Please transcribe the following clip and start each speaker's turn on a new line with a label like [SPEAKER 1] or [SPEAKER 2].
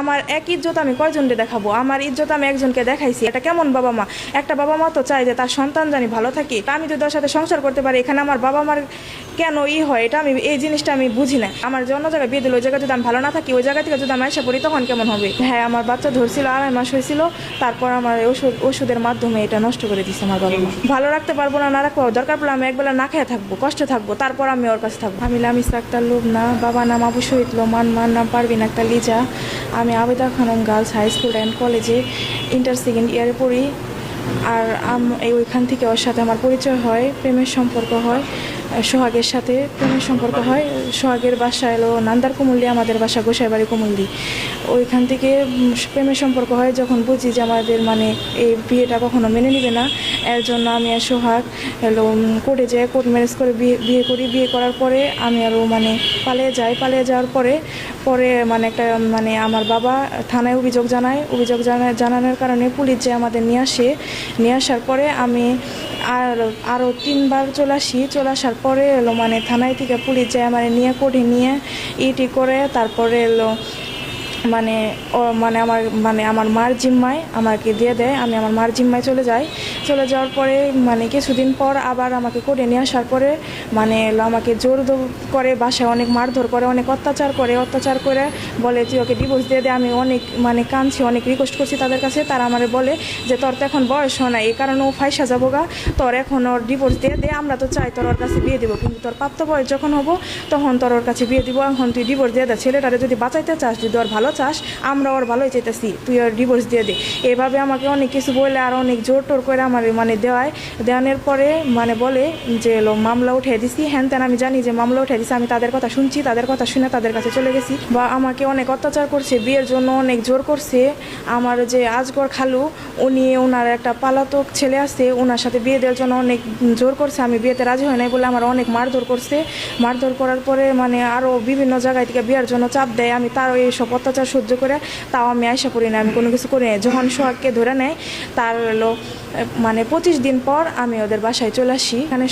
[SPEAKER 1] আমার এক ইজ্জত আমি কয়জনকে দেখাবো? আমার ইজ্জত আমি একজনকে দেখাইছি। এটা কেমন বাবা মা? একটা বাবা মা তো চায় যে তার সন্তান জানি ভালো থাকি। আমি যদি সাথে সংসার করতে পারি, এখানে আমার বাবা মার কেন ই হয়? এটা আমি এই জিনিসটা আমি বুঝি না। আমার যে অন্য জায়গায় বিয়ে দিল, ওই জায়গায় যদি আমি ভালো না থাকি, ওই জায়গা থেকে যদি আমি এসে পড়ি, তখন কেমন হবে? হ্যাঁ আমার বাচ্চা ধরছিল, আড়াই মাস হয়েছিল, তারপর আমার ওষুধ ওষুধের মাধ্যমে এটা নষ্ট করে দিচ্ছে আমার বাবা মা। ভালো রাখতে পারব না না রাখব দরকার পড়লে আমি একবেলা না খেয়ে থাকব, কষ্ট থাকব, তারপর আমি ওর কাছে থাকব। আমি লামিস আক্তার লোভ না, বাবা নাম আবু শহীদ লোমান, মার নাম পারবিন আক্তার লিজা। আমি Abeda Khanam girls high school and কলেজে ইন্টার সেকেন্ড ইয়ারে পড়ি। আর এই ওইখান থেকে ওর সাথে আমার পরিচয় হয়, প্রেমের সম্পর্ক হয় সোহাগের সাথে প্রেমের সম্পর্ক হয়। সোহাগের বাসা এলো নান্দার কুমুল্লি আমাদের বাসা গোসাইবাড়ি কুমুল্লি ওইখান থেকে প্রেমের সম্পর্ক হয় যখন বুঝি যে আমাদের মানে এই বিয়েটা কখনো মেনে নেবে না। এর জন্য আমি আর সোহাগ এলো কোর্টে যাই, কোর্ট ম্যারেজ করে বিয়ে বিয়ে করি। বিয়ে করার পরে আমি আরও মানে পালিয়ে যাই। পালিয়ে যাওয়ার পরে পরে মানে একটা মানে আমার বাবা থানায় অভিযোগ জানায়। অভিযোগ জানা- জানানোর কারণে পুলিশ যে আমাদের নিয়ে আসে নিয়ে আসার পরে আমি আর আরও তিনবার চলে আসি। চলে আসার পরে এলো মানে থানায় থেকে পুলিশ যায় মানে নিয়ে কোর্টে নিয়ে, ইটি করে, তারপরে এলো মানে ও মানে আমার মানে আমার মার জিম্মায় আমাকে দিয়ে দেয়, আমি আমার মার জিম্মায় চলে যাই। চলে যাওয়ার পরে মানে কিছুদিন পর আবার আমাকে করে নিয়ে আসার পরে মানে আমাকে জোর করে বাসায় অনেক মারধর করে, অনেক অত্যাচার করে অত্যাচার করে বলে তুই ওকে ডিভোর্স দিয়ে দে, আমি অনেক মানে কাঁদছি, অনেক রিকোয়েস্ট করছি তাদের কাছে। তারা আমারে বলে যে তোর তো এখন বয়স হয় না এই কারণে ও ফাইসা যাব গা। তোর এখন ওর ডিভোর্স দিয়ে দে, আমরা তো চাই তোর ওর কাছে বিয়ে দিব, কিন্তু তোর প্রাপ্ত বয়স যখন হব, তখন তোর ওর কাছে বিয়ে দিব। এখন তুই ডিভোর্স দিয়ে দে। ছেলেটারে যদি বাঁচাইতে চাস, যদি ওর ভালো চাস, আমরা ওর ভালোই চাইতেছি, তুই ওর ডিভোর্স দিয়ে দে। এভাবে আমাকে অনেক কিছু বলে আর অনেক জোর টোর করে আমার মানে দেওয়ায়। দেওয়ানোর পরে মানে বলে যে মামলা উঠে দিছি। হ্যান ত্যান আমি জানি যে, মামলা উঠে দিছি, আমি তাদের কথা শুনছি, তাদের কথা শুনে তাদের কাছে চলে গেছি। বা আমাকে অনেক অত্যাচার করছে, বিয়ের জন্য অনেক জোর করছে। আমার যে আজগর খালু, উনি ওনার একটা পালাতক ছেলে আছে ওনার সাথে বিয়ে দেওয়ার জন্য অনেক জোর করছে। আমি বিয়েতে রাজি হয় নাই বলে আমার অনেক মারধর করছে। মারধর করার পরে মানে আরও বিভিন্ন জায়গায় থেকে বিয়ের জন্য চাপ দেয়। আমি তারও এইসব অত্যাচার সহ্য করে, তাও আমি আশা করি না, আমি কোনো কিছু করি না যখন সোহাগকে ধরে নেয়, তার হলো মানে পঁচিশ দিন পর আমি ওদের বাসায় চলে আসি। এখানে